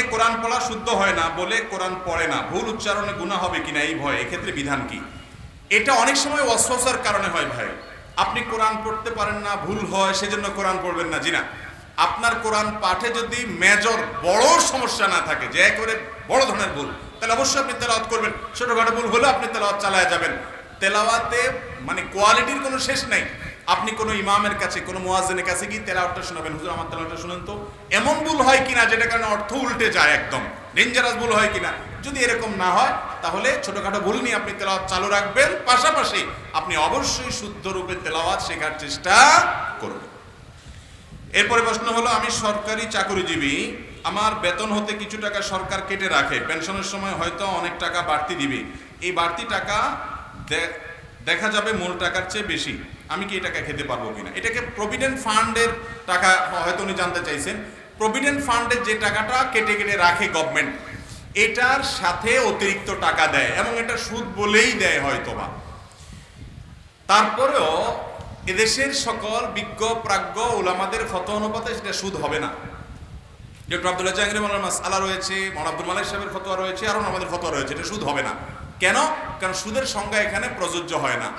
অনেকে কোরআন পড়া শুদ্ধ হয় না বলে কোরআন পড়ে না। ভুল উচ্চারণে গুণা হবে কিনা এই ভয়? এক্ষেত্রে বিধান কি? এটা অনেক সময় অস্বসার কারণে হয় ভাই। আপনি কোরআন পড়তে পারেন না, ভুল হয়, সেজন্য কোরআন পড়বেন না। জি না। আপনার কোরআন পাঠে যদি মেজর বড় সমস্যা না থাকে, যে একেবারে বড় ধরনের ভুল, তাহলে অবশ্যই আপনি তেলাওয়াত করবেন। ছোটখাটো ভুল হলে আপনি তেলাওয়াত চালায় যাবেন। তেলাওয়াতে মানে কোয়ালিটির কোনো শেষ নাই। আপনি কোনো ইমামের কাছে, কোনো মুয়াজ্জিনের কাছে গিয়ে তেলাওয়াতটা শোনাবেন। হুজুর, আমার তেলাওয়াতটা শুনেন তো। এমন ভুল হয় কিনা যেটা কারণে অর্থ উল্টে যায় একদম। ডেঞ্জারাস ভুল হয় কিনা? যদি এরকম না হয়, তাহলে ছোটোখাটো ভুল নিয়ে আপনি তেলাওয়াত চালু রাখবেন। পাশাপাশি আপনি অবশ্যই শুদ্ধ রূপে তেলাওয়াত শেখার চেষ্টা করবেন এরপরে প্রশ্ন হলো, আমি সরকারি চাকরিজীবী, আমার বেতন হতে কিছু টাকা সরকার কেটে রাখে। পেনশনের সময় হয়তো অনেক টাকা বাড়তি দিবে। এই বাড়তি টাকা দেখা যাবে মূল টাকার চেয়ে বেশি। আমি কি এই টাকা খেতে পারব কিনা? এটাকে প্রভিডেন্ট ফান্ডের টাকা হয়তো উনি জানতে চাইছেন। প্রভিডেন্ট ফান্ডের যে টাকাটা কেটে কেটে রাখে গভর্নমেন্ট এটার সাথে অতিরিক্ত টাকা দেয় এবং এটা সুদ বলেই দেয় হয়তোবা। তারপরেও এদেশের সকল বিজ্ঞ, প্রাজ্ঞ, ওলামাদের ফত অনুপাতে সেটা সুদ হবে না। ডক্টর আব্দুল্লাহ জাহাঙ্গীর মৌলানা মাসআলা রয়েছে মৌলানা আব্দুল মালিক সাহেবের ফতোয়া রয়েছে, আরও আমাদের ফতোয়া রয়েছে, এটা সুদ হবে না। কেন? কারণ সুদের সংজ্ঞা এখানে প্রযোজ্য হয় না।